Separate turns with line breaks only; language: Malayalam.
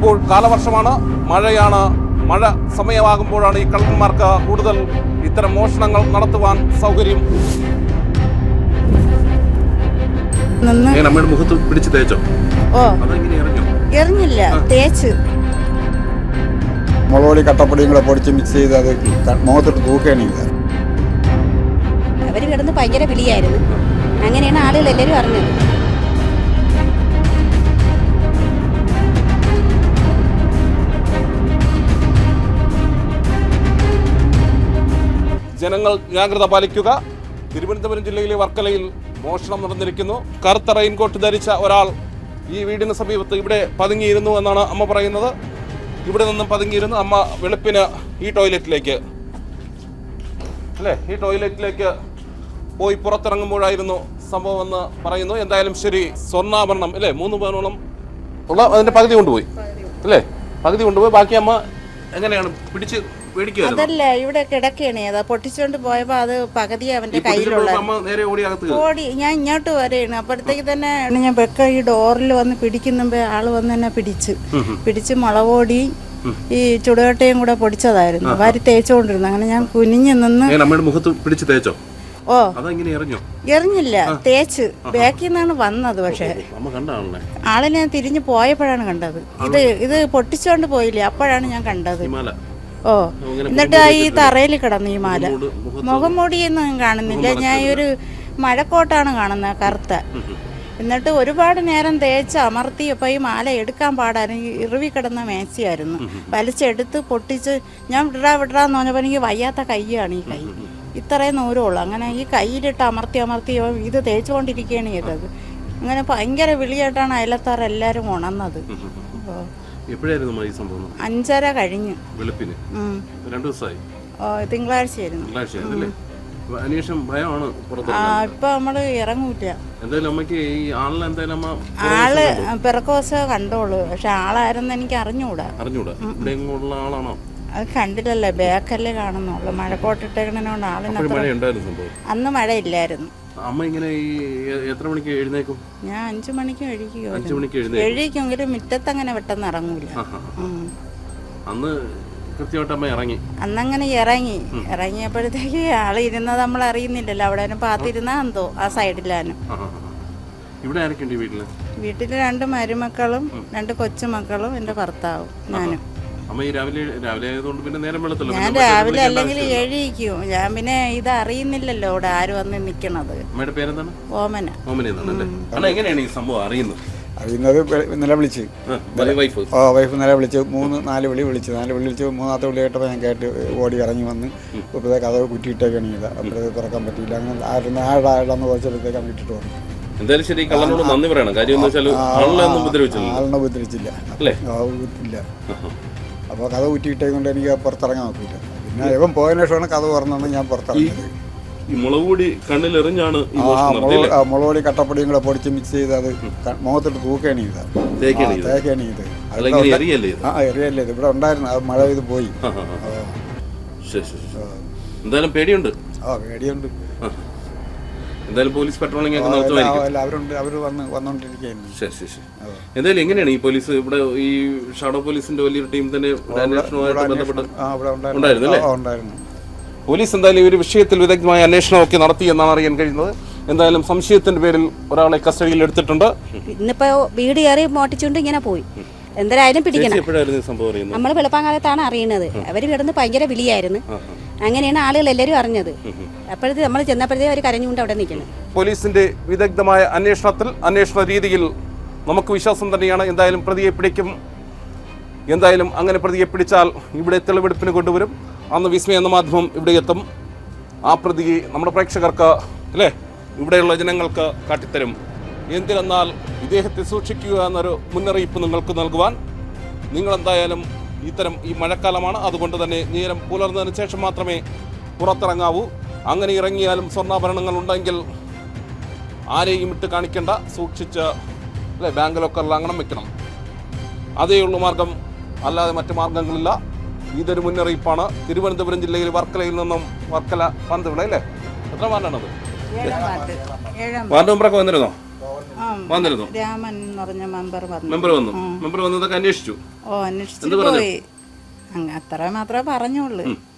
ഇപ്പോൾ കാലവർഷമാണ്. മഴയാണ്. മഴ സമയമാകുമ്പോഴാണ് ഈ കള്ളന്മാർക്ക് കൂടുതൽ ഇത്തരം മോഷണങ്ങൾ നടത്തുവാൻ സൗകര്യം. നമ്മുടെ മുഖത്ത് പിടിച്ച് തേച്ചോ?
ഓ. എറിഞ്ഞില്ല. തേച്ച്.
മുളകൊടി കട്ടപ്പൊടിയും കൂടെ പൊടിച്ച് മിക്സ് ചെയ്ത് അത് മുഖത്തിട്ട് തൂക്കുകയാണ് ചെയ്തത്
അവർ കിടന്ന് ഭയങ്കര വിളിയായിരുന്നു. അങ്ങനെയാണ് ആളുകൾ എല്ലാവരും അറിഞ്ഞത്.
ജനങ്ങൾ ജാഗ്രത പാലിക്കുക. തിരുവനന്തപുരം ജില്ലയിലെ വർക്കലയിൽ മോഷണം നടന്നിരിക്കുന്നു. കറുത്ത റെയിൻകോട്ട് ധരിച്ച ഒരാൾ ഈ വീടിന് സമീപത്ത് ഇവിടെ പതുങ്ങിയിരുന്നു എന്നാണ് അമ്മ പറയുന്നത്. ഇവിടെ നിന്നും പതുങ്ങിയിരുന്നു. അമ്മ വെളുപ്പിന് ഈ ടോയ്ലറ്റിലേക്ക് അല്ലേ? ഈ ടോയ്ലറ്റിലേക്ക് പോയി പുറത്തിറങ്ങുമ്പോഴായിരുന്നു സംഭവം എന്ന് പറയുന്നു. എന്തായാലും ശരി സ്വർണാഭരണം അല്ലേ? മൂന്ന് പവനോളം ഉള്ള അതിന്റെ പകുതി കൊണ്ടുപോയി. അല്ലേ? പകുതി കൊണ്ടുപോയി. ബാക്കി അമ്മ എങ്ങനെയാണ്? പിടിച്ച്
അതല്ല ഇവിടെ കിടക്കണേ. അതാ പൊട്ടിച്ചോണ്ട് പോയപ്പോ അത് പകുതി അവന്റെ കയ്യിലുള്ള
ഓടി
ഞാൻ ഇങ്ങോട്ട് വരെയാണ് അപ്പോഴത്തേക്ക് തന്നെ ഞാൻ വെക്ക ഈ ഡോറിൽ വന്ന് പിടിക്കുന്നുമ്പോ ആൾ വന്ന് എന്നെ പിടിച്ച്. പിടിച്ച് മുളകോടി ഈ ചുടുകട്ടയും കൂടെ പൊടിച്ചതായിരുന്നു. വാരി തേച്ചുകൊണ്ടിരുന്നു അങ്ങനെ ഞാൻ കുനിഞ്ഞു നിന്ന്
മുഖത്ത് പിടിച്ച് തേച്ചോ?
ഓ.
എറിഞ്ഞോ?
എറിഞ്ഞില്ല. തേച്ച്. ബാക്കിൽ നിന്നാണ് വന്നത് പക്ഷേ. ആളിനെ. തിരിഞ്ഞു പോയപ്പോഴാണ് കണ്ടത്. ഇത് ഇത് പൊട്ടിച്ചോണ്ട് പോയില്ലേ അപ്പോഴാണ് ഞാൻ കണ്ടത്. ഓ എന്നിട്ട് ഈ തറയിൽ കിടന്നു ഈ മാല.
മുഖം
മൂടിയൊന്നും കാണുന്നില്ല. ഞാൻ ഈ ഒരു മഴക്കോട്ടാണ് കാണുന്നത് കറുത്ത. എന്നിട്ട് ഒരുപാട് നേരം തേച്ച് അമർത്തിയപ്പോൾ ഈ മാല എടുക്കാൻ പാടായിരുന്നു. ഇറുവി കിടന്ന മേച്ചയായിരുന്നു വലിച്ചെടുത്ത് പൊട്ടിച്ച് ഞാൻ വിടറാ വിടറാന്ന് പറഞ്ഞപ്പോൾ എനിക്ക് വയ്യാത്ത കൈയാണ് ഈ കൈ. ഇത്രയും നൂരമുള്ളൂ അങ്ങനെ ഈ കയ്യിലിട്ട് അമർത്തി അമർത്തി ഇത് തേച്ചുകൊണ്ടിരിക്കുകയാണ് ചെയ്തത്. അങ്ങനെ ഭയങ്കര വിളിയായിട്ടാണ് അയലത്താർ എല്ലാവരും ഉണർന്നത്. ഓ,
എപ്പോഴായിരുന്നു ഈ സംഭവം?
അഞ്ചര കഴിഞ്ഞു.
വെളുപ്പിന്. രണ്ടു ദിവസമായി.
തിങ്കളാഴ്ചയായിരുന്നു.
തിങ്കളാഴ്ച അല്ലേ? അന്വേഷണം ഭയമാണ്
ഇപ്പൊ നമ്മൾ ഇറങ്ങൂല.
എന്തായാലും ഈ ആളിനെ എന്തായാലും അമ്മ
ആൾ പിറക്കോസ കണ്ടോളൂ. പക്ഷെ ആളാരെന്ന് എനിക്ക് അറിഞ്ഞൂടാ.
അറിഞ്ഞൂടാ ഇവിടെ ആളാണോ?
അത് കണ്ടില്ലല്ലോ ബാക്കല്ലേ കാണുന്നുള്ളൂ. മഴക്കോട്ടിട്ടേക്കണോണ്ട്
മഴ ഉണ്ടായിരുന്നു
അന്ന് മഴയില്ലായിരുന്നു.
അമ്മ ഇങ്ങനെ എത്ര മണിക്ക് എഴുന്നേക്കും?
ഞാൻ അഞ്ചു മണിക്ക് എഴുതിക്കും
അഞ്ചു മണിക്ക് എഴുന്നേക്കും.
മുറ്റത്ത് അങ്ങനെ പെട്ടെന്ന് ഇറങ്ങൂല.
അന്ന് കൃത്യമായിട്ട് അമ്മ ഇറങ്ങി.
അന്നങ്ങനെ ഇറങ്ങി. ഇറങ്ങിയപ്പോഴത്തേക്ക് ആൾ ഇരുന്നത് നമ്മൾ അറിയുന്നില്ലല്ലോ. അവിടെ പാത്തിരുന്നാ എന്തോ ആ സൈഡിലാനും.
ഇവിടെ
വീട്ടിൽ? രണ്ട് മരുമക്കളും രണ്ട് കൊച്ചുമക്കളും എന്റെ ഭർത്താവും ഞാനും.
അമ്മ ഈ രാവിലെ രാവിലെ ആയതുകൊണ്ട് പിന്നെ നേരം വെള്ളത്തില്ല
ഞാൻ രാവിലെ അല്ലെങ്കിൽ എഴുതിക്കും ഞാൻ പിന്നെ ഇത് അറിയുന്നില്ലല്ലോ ഇവിടെ ആര് വന്ന് നിൽക്കണത്
അമ്മയുടെ പേരെന്താണ്?
ഓമന.
ഓമന എന്നാണല്ലേ? അണ്ണാ എങ്ങനെയാണ് ഈ സംഭവം അറിയുന്നത്?
അറിയുന്നത് വിളിച്ച്.
ആ, വലിയ വൈഫ്.
ഓ വൈഫ് നിലവിളിച്ച് മൂന്ന് നാല് വിളി വിളിച്ച്. നാല് വിളി വിളിച്ച് മൂന്നാമത്തെ വിളി കേട്ടപ്പോൾ ഞാൻ കേട്ട് ഓടി ഇറങ്ങി വന്ന് ഇപ്പോഴത്തേക്ക് കഥ കുറ്റിയിട്ടേക്കാണ് ഇത് അപ്പോഴത്തേക്ക് തുറക്കാൻ പറ്റിയില്ല. അങ്ങനെ ആരുടെ ആരുടെ ആരുടെന്ന് ചോദിച്ചപ്പോഴത്തേക്കാണ് ഇട്ടിട്ട് വന്നു.
എന്തായാലും ശരി കള്ളനോട് നന്ദി പറയണം. കാര്യം എന്ന് വെച്ചാൽ ആളിനെ ഒന്നും ഉപദ്രവിച്ചില്ല
ആളിനെ ഉപദ്രവിച്ചില്ല.
അല്ലേ?
ഇല്ല അപ്പോൾ കഥ കുറ്റിയിട്ടേക്കൊണ്ട് എനിക്ക് പുറത്തിറങ്ങാൻ നോക്കിയില്ല പിന്നെ ഇവൻ പോയതിനു ശേഷമാണ് കഥ തുറന്നെന്ന് ഞാൻ പുറത്തിറങ്ങിയത്
ഈ മുളക് പൊടി
മുളക് കട്ടപ്പൊടിയും കൂടെ പൊടിച്ച് മിക്സ് ചെയ്ത് അത് മുഖത്തിട്ട് തൂക്കുകയാണ് ചെയ്തത്.
തേക്കാണ് ഇത്
ആ എറിയല്ലേ ഇത് ഇവിടെ ഉണ്ടായിരുന്നു. അത് മഴ പെയ്ത് പോയി.
എന്തായാലും പേടിയുണ്ട്.
ആ പേടിയുണ്ട്.
എന്തായാലും പോലീസ് പട്രോളിംഗ് ഒക്കെ നടത്തുമായിരിക്കും
അവരുണ്ട് അവർ വന്ന് വന്നുകൊണ്ടിരിക്കുകയായിരുന്നു
ശരി ശരി ശരി. എന്തായാലും എങ്ങനെയാണ് ഈ പോലീസ് ഇവിടെ ഈ ഷാഡോ പോലീസിന്റെ വലിയൊരു ടീം തന്നെ ഇവിടെ അന്വേഷണവുമായിട്ട് ബന്ധപ്പെട്ട് ഉണ്ടായിരുന്നു. അല്ലേ?
ഉണ്ടായിരുന്നു.
പോലീസ് എന്തായാലും ഈ ഒരു വിഷയത്തിൽ വിദഗ്ധമായ അന്വേഷണമൊക്കെ നടത്തി എന്നാണ് അറിയാൻ കഴിയുന്നത്. എന്തായാലും സംശയത്തിന്റെ പേരിൽ ഒരാളെ കസ്റ്റഡിയിൽ എടുത്തിട്ടുണ്ട്.
ഇന്നിപ്പോ വീട് കയറി മോട്ടിച്ചുകൊണ്ട് ഇങ്ങനെ പോയി. എന്തായാലും പിടിക്കണം. നമ്മൾ വെളുപ്പാങ്കാലത്താണ് അറിയുന്നത്. അവർ കിടന്ന് ഭയങ്കര വിളിയായിരുന്നു. അങ്ങനെയാണ് ആളുകൾ എല്ലാവരും അറിഞ്ഞത്. അപ്പോഴത്തെ നമ്മൾ ചെന്നപ്പോഴത്തേക്ക് അവർ കരഞ്ഞുകൊണ്ട് അവിടെ നിൽക്കുന്നത്.
പോലീസിന്റെ വിദഗ്ധമായ അന്വേഷണത്തിൽ അന്വേഷണ രീതിയിൽ നമുക്ക് വിശ്വാസം തന്നെയാണ്. എന്തായാലും പ്രതിയെ പിടിക്കും. എന്തായാലും അങ്ങനെ പ്രതിയെ പിടിച്ചാൽ ഇവിടെ തെളിവെടുപ്പിന് കൊണ്ടുവരും. അന്ന് വിസ്മയ എന്ന മാധ്യമം ഇവിടെ എത്തും. ആ പ്രതിയെ നമ്മുടെ പ്രേക്ഷകർക്ക് അല്ലേ? ഇവിടെയുള്ള ജനങ്ങൾക്ക് കാട്ടിത്തരും. എന്തിനെന്നാൽ ഇദ്ദേഹത്തെ സൂക്ഷിക്കുക എന്നൊരു മുന്നറിയിപ്പ് നിങ്ങൾക്ക് നൽകുവാൻ നിങ്ങൾ എന്തായാലും ഇത്തരം ഈ മഴക്കാലമാണ്. അതുകൊണ്ട് തന്നെ നീരം പുലർന്നതിന് ശേഷം മാത്രമേ പുറത്തിറങ്ങാവൂ. അങ്ങനെ ഇറങ്ങിയാലും സ്വർണാഭരണങ്ങൾ ഉണ്ടെങ്കിൽ ആരെയും ഇട്ട് കാണിക്കേണ്ട. സൂക്ഷിച്ച് അല്ലെ ബാങ്ക് ലോക്കറിൽ അങ്ങനെ വെക്കണം. അതേ ഉള്ളൂ മാർഗം. അല്ലാതെ മറ്റു മാർഗങ്ങളില്ല. ഇതൊരു മുന്നറിയിപ്പാണ്. തിരുവനന്തപുരം ജില്ലയിൽ വർക്കലയിൽ നിന്നും വർക്കല പന്തുവിള അല്ലേ? എത്ര വാർഡാണത്?
വാർഡ്.
വാർഡ് മെമ്പറൊക്കെ വന്നിരുന്നോ? വന്നിരുന്നു.
രാമൻ എന്ന് പറഞ്ഞ മെമ്പർ വന്നു.
മെമ്പർ വന്നു. മെമ്പർ വന്നതൊക്കെ അന്വേഷിച്ചു.
ഓ അന്വേഷിച്ചു പോയി. അത്ര മാത്രമേ പറഞ്ഞുള്ളൂ.